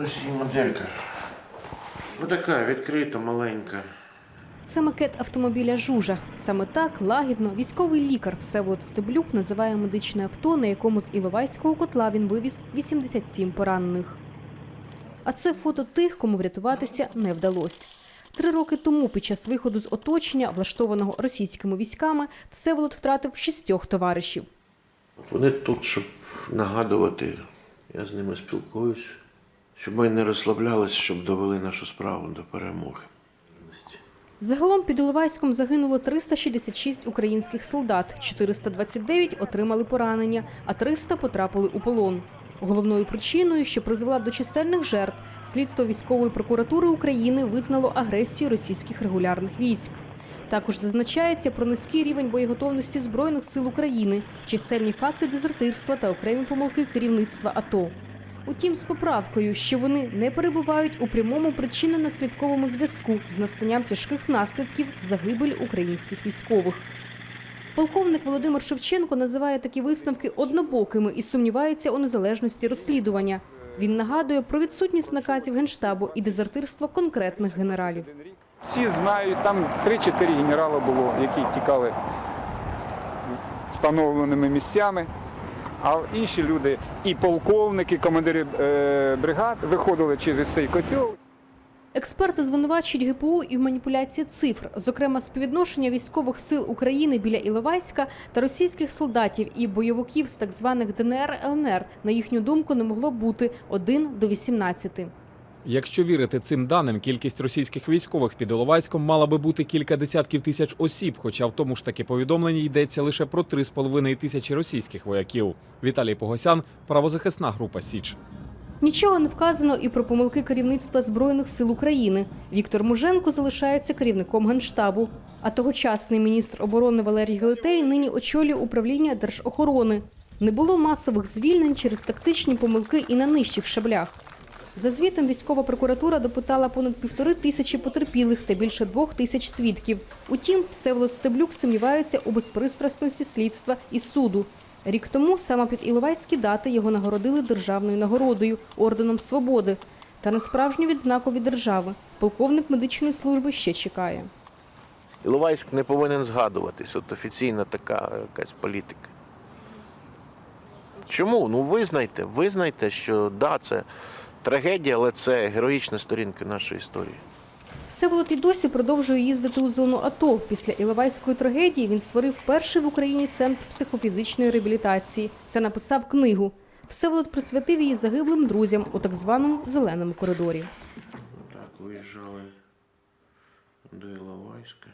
Ось її моделька. Ну така відкрита, маленька. Це макет автомобіля Жужа. Саме так лагідно військовий лікар Всеволод Стеблюк називає медичне авто, на якому з Іловайського котла він вивіз 87 поранених. А це фото тих, кому врятуватися не вдалося. Три роки тому, під час виходу з оточення, влаштованого російськими військами, Всеволод втратив шістьох товаришів. Вони тут, щоб нагадувати, я з ними спілкуюсь, щоб ми не розслаблялися, щоб довели нашу справу до перемоги. Загалом під Іловайськом загинуло 366 українських солдат, 429 отримали поранення, а 300 потрапили у полон. Головною причиною, що призвела до чисельних жертв, слідство військової прокуратури України визнало агресію російських регулярних військ. Також зазначається про низький рівень боєготовності збройних сил України, чисельні факти дезертирства та окремі помилки керівництва АТО. Утім, з поправкою, що вони не перебувають у прямому причинно-наслідковому зв'язку з настанням тяжких наслідків загибель українських військових. Полковник Володимир Шевченко називає такі висновки однобокими і сумнівається у незалежності розслідування. Він нагадує про відсутність наказів генштабу і дезертирство конкретних генералів. Всі знають, там 3-4 генерали було, які тікали встановленими місцями. А інші люди, і полковники, командири е, бригад виходили через цей котел. Експерти звинувачують ГПУ і в маніпуляції цифр, зокрема співвідношення військових сил України біля Іловайська та російських солдатів і бойовиків з так званих ДНР ЛНР, на їхню думку, не могло бути 1 до 18. Якщо вірити цим даним, кількість російських військових під Іловайськом мала би бути кілька десятків тисяч осіб, хоча в тому ж таки повідомленні йдеться лише про 3,5 тисячі російських вояків. Віталій Погосян, правозахисна група Січ. Нічого не вказано і про помилки керівництва Збройних сил України. Віктор Муженко залишається керівником Генштабу. А тогочасний міністр оборони Валерій Гелетей нині очолює управління держохорони. Не було масових звільнень через тактичні помилки і на нижчих шаблях. За звітом військова прокуратура допитала понад півтори тисячі потерпілих та більше двох тисяч свідків. Утім, Всеволод Стеблюк сумнівається у безпристрасності слідства і суду. Рік тому саме під Іловайські дати його нагородили державною нагородою орденом свободи та на справжню відзнаку від держави. Полковник медичної служби ще чекає. Іловайськ не повинен згадуватись. От офіційна така якась політика. Чому? Ну визнайте, визнайте, що да, це трагедія, але це героїчна сторінка нашої історії. Всеволод і досі продовжує їздити у зону АТО. Після Іловайської трагедії він створив перший в Україні центр психофізичної реабілітації та написав книгу. Всеволод присвятив її загиблим друзям у так званому зеленому коридорі. Так, виїжджали до Іловайська.